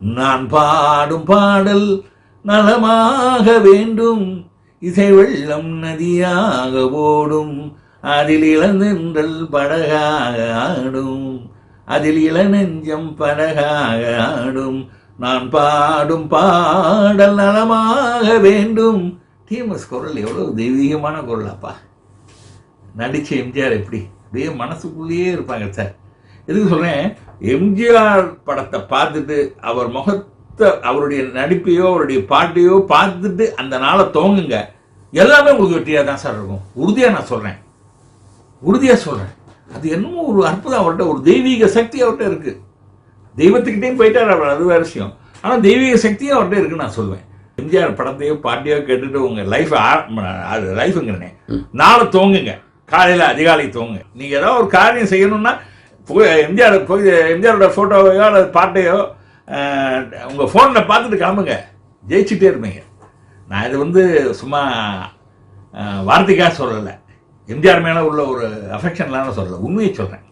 நான் பாடும் பாடல் நலமாக வேண்டும். இசை வெள்ளம் நதியாக ஓடும். அதில் இளநென்றல் படகாக ஆடும். அதில் இளநெஞ்சம் படகாக ஆடும். நான் பாடும் பாடல் நலமாக வேண்டும். டிஎம்எஸ் குரல் எவ்வளோ தெய்வீகமான குரல் அப்பா நடிச்ச எம்ஜிஆர் எப்படி? அப்படியே மனசுக்குள்ளேயே இருப்பாங்க சார். எதுக்கு சொல்கிறேன் எம்ஜிஆர் படத்தை பார்த்துட்டு அவர் முகத்தை அவருடைய நடிப்பையோ அவருடைய பாட்டையோ பார்த்துட்டு அந்த நாளை துவங்குங்க. எல்லாமே உங்களுக்கு வெற்றியாக தான் சார் இருக்கும். உறுதியாக நான் சொல்றேன். உறுதியாக சொல்றேன். அது என்னமோ ஒரு அற்புதம் அவர்கிட்ட ஒரு தெய்வீக சக்தி அவர்கிட்ட இருக்கு. தெய்வத்துக்கிட்டையும் போயிட்டார் அவர் அது வேற விஷயம். ஆனால் தெய்வீக சக்தியும் அவர்கிட்ட இருக்குன்னு நான் சொல்லுவேன் எம்ஜிஆர் படத்தையோ பாட்டியோ கேட்டுட்டு உங்க லைஃப் அது லைஃபுங்கிறனே நாளை துவங்குங்க. காலையில் அதிகாலை துவங்குங்க. நீங்க ஏதாவது ஒரு காரியம் செய்யணும்னா எம்ஜிஆர் எம்ஜிஆரோட ஃபோட்டோவையோ அல்லது பாட்டையோ உங்கள் ஃபோனில் பார்த்துட்டு கிளம்புங்க. ஜெயிச்சுட்டே இருப்பீங்க. நான் இது வந்து சும்மா வார்த்தைக்காக சொல்லலை. எம்ஜிஆர் மேலே உள்ள ஒரு அஃபெக்ஷன்லாம் சொல்லலை. உண்மையை சொல்கிறேன்